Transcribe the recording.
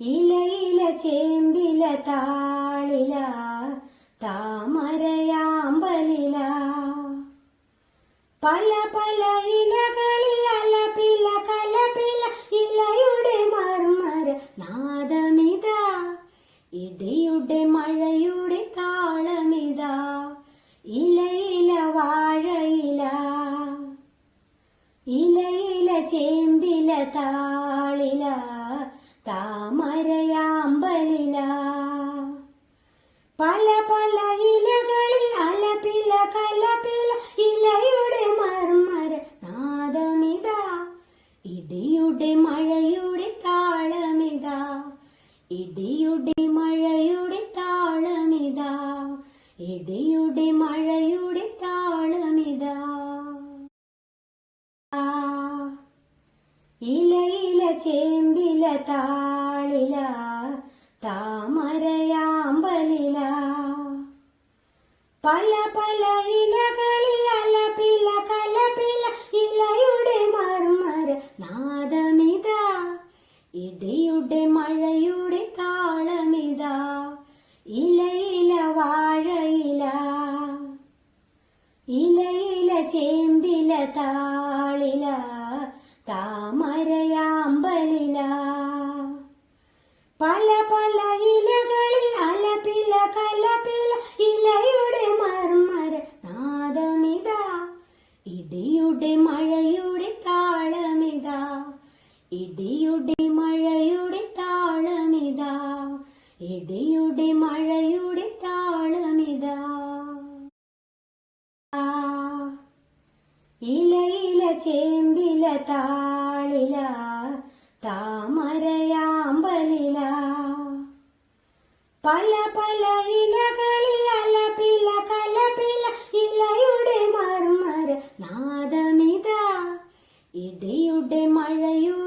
ഇലയില ചേമ്പില താളില താമരയാമ്പലില. പല പല ഇലകളിൽ അലപില കലപില ഇലയുടെ മർമര നാദമിത. ഇടിയുടെ മഴയുടെ താളമിത ഇലയില വാഴയില. ഇലയില ചേമ്പില താളില താമരയാമ്പലില. പല പല ഇലകളിൽ അലപില കലപില ഇലയുടെ മർമര നാദമിത. ഇടിയുടെ മഴയുടെ താളമിത. ഇടിയുടെ മഴയുടെ താളമിത. ഇടിയുടെ മഴയുടെ താളമിത. ഇലയില ചേമ്പില താളില താമരയാമ്പലില. പല പല ഇലകളിൽ അലപില കലപില ഇലയുടെ മർമര നാദമിത. ഇടിയുടെ മഴയുടെ താളമിത. ഇലയില വാഴയില ഇലയില ചേമ്പില താളില. പല ഇലകളിൽ അലപില കലപില ഇലയുടെ മർമര നാദമിതാ. ഇടിയുടെ മഴയുടെ താളമിതാ. ഇടിയുടെ മഴയുടെ താളമിതാ. ഇടിയുടെ മഴയുടെ താളമിതാ. ഇലയില ചേമ്പില താളില. പല പല ഇലകളിൽ അലപില കലപില ഇലയുടെ മർമര നാദമിത. ഇടിയുടെ മഴയുടെ